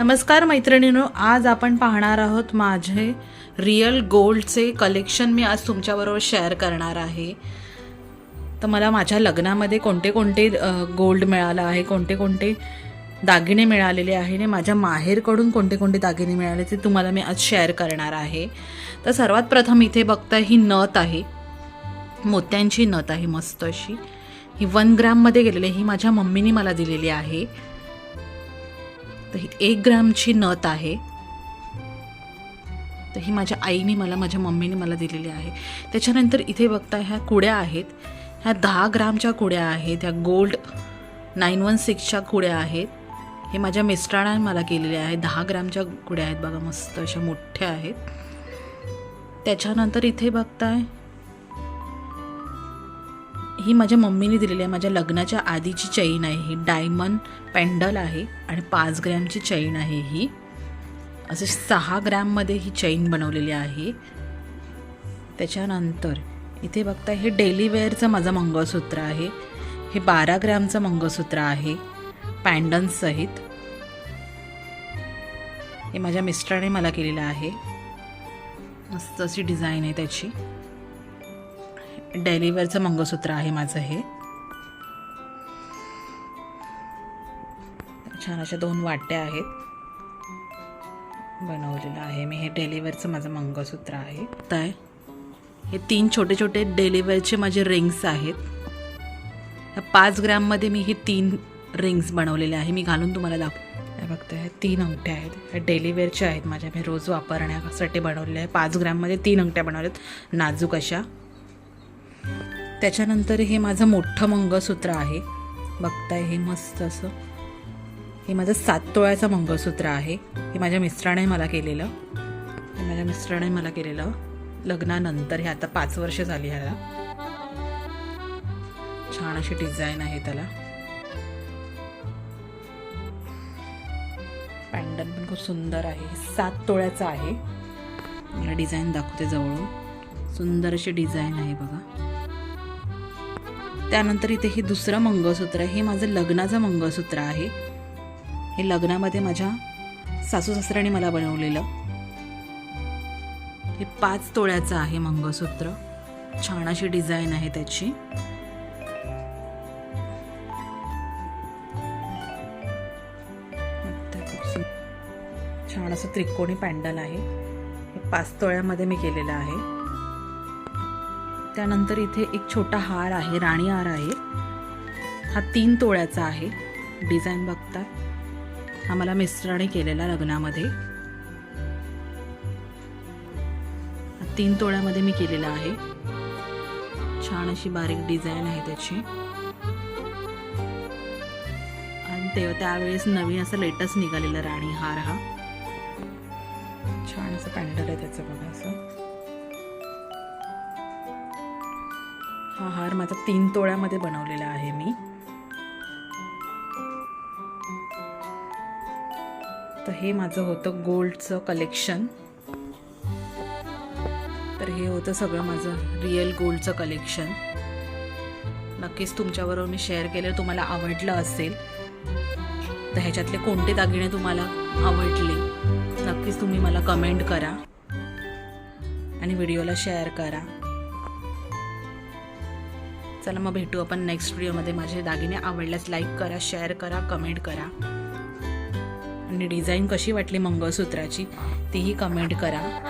नमस्कार मैत्रिणींनो आज आपण पाहणार आहोत माझे रिअल गोल्डचे कलेक्शन मी आज तुमच्याबरोबर शेअर करणार आहे. तर मला माझ्या लग्नामध्ये कोणते कोणते गोल्ड मिळालं आहे कोणते कोणते दागिने मिळालेले आहे आणि माझ्या माहेरकडून कोणते कोणते दागिने मिळाले ते तुम्हाला मी आज शेअर करणार आहे. तर सर्वात प्रथम इथे बघता ही नथ आहे. मोत्यांची नथ आहे मस्त अशी. ही वन ग्राममध्ये गेलेली ही माझ्या मम्मीने मला दिलेली आहे. तर ही एक ग्रामची नथ आहे. तर ही माझ्या आईने मला माझ्या मम्मीने मला दिलेली आहे. त्याच्यानंतर इथे बघता ह्या कुड्या आहेत. ह्या दहा ग्रामच्या कुड्या आहेत. ह्या गोल्ड नाईन वन सिक्सच्या कुड्या आहेत. हे माझ्या मिस्टरांनी मला केलेल्या आहेत दहा ग्रामच्या कुड्या आहेत बघा मस्त अशा मोठ्या आहेत. त्याच्यानंतर इथे बघताय ही माझ्या मम्मीने दिलेली आहे. माझ्या लग्नाच्या आधीची चैन आहे ही. डायमंड पेंडल आहे आणि पाच ग्रॅमची चैन आहे ही. असे सहा ग्रॅममध्ये ही चैन बनवलेली आहे. त्याच्यानंतर इथे बघता हे डेली वेअरचं माझं मंगळसूत्र आहे. हे बारा ग्रॅमचं मंगळसूत्र आहे. पॅन्डन्ससहित हे माझ्या मिस्टराने मला केलेलं आहे. मस्त अशी डिझाईन आहे त्याची. डेलिवरचं मंगळसूत्र आहे माझं हे. छान अशा दोन वाट्या आहेत. बनवलेलं आहे मी. हे डेलिवरचं माझं मंगळसूत्र आहे. काय हे तीन छोटे छोटे डेलिवरचे माझे रिंग्स आहेत. पाच ग्रॅममध्ये मी हे तीन रिंग्स बनवलेले आहे. मी घालून तुम्हाला दाखव हे बघतो ह्या तीन अंगठ्या आहेत. ह्या डेलिवेअरच्या आहेत माझ्या. मी रोज वापरण्यासाठी बनवलेल्या आहे. पाच ग्रॅममध्ये तीन अंगठ्या बनवल्यात. नाजूक अशा. त्याच्यानंतर हे माझं मोठं मंगळसूत्र आहे. बघताय हे मस्त असं. हे माझं सात तोळ्याचं मंगळसूत्र आहे. हे माझ्या मिस्टराने मला केलेलं. हे माझ्या मिस्टराने मला केलेलं लग्नानंतर. हे आता पाच वर्ष झाली ह्याला. छान अशी डिझाईन आहे त्याला. पॅन्डल पण खूप सुंदर आहे. हे सात तोळ्याचं आहे. मला डिझाईन दाखवते जवळून. सुंदर अशी डिझाईन आहे बघा. त्यानंतर इथे हे दुसरं मंगळसूत्र हे माझं लग्नाचं मंगळसूत्र आहे. हे लग्नामध्ये माझ्या सासू सासऱ्याने मला बनवलेलं. हे पाच तोळ्याचं आहे मंगळसूत्र. छान अशी डिझाईन आहे त्याची. छान असं त्रिकोणी पॅन्डल आहे. हे पाच तोळ्यामध्ये मी केलेलं आहे. त्यानंतर इथे एक छोटा हार आहे राणी हार आहे. हा तीन तोळ्याचा आहे. डिझाईन बघता. हा मला मिस्टराने केलेला लग्नामध्ये. तीन तोळ्यामध्ये मी केलेला आहे. छान अशी बारीक डिझाईन आहे त्याची. आणि ते त्यावेळेस नवीन असं लेटेस्ट निघालेलं राणी हार हा. छान असं पॅन्डल आहे त्याचं बघा असं. हा हार माझा तीन तोळ्यामध्ये बनवलेला आहे मी. तर हे माझं होतं गोल्डचं कलेक्शन. तर हे होतं सगळं माझं रिअल गोल्डचं कलेक्शन. नक्कीच तुमच्याबरोबर मी शेअर केलं तुम्हाला आवडलं असेल तर ह्याच्यातले कोणते दागिने तुम्हाला आवडले नक्कीच तुम्ही मला कमेंट करा आणि व्हिडिओला शेअर करा. चला मग भेटू आपण नेक्स्ट व्हिडिओमध्ये माझे दागिने आवडल्यास लाईक करा शेअर करा कमेंट करा. आणि डिझाईन कशी वाटली मंगळसूत्राची तीही कमेंट करा.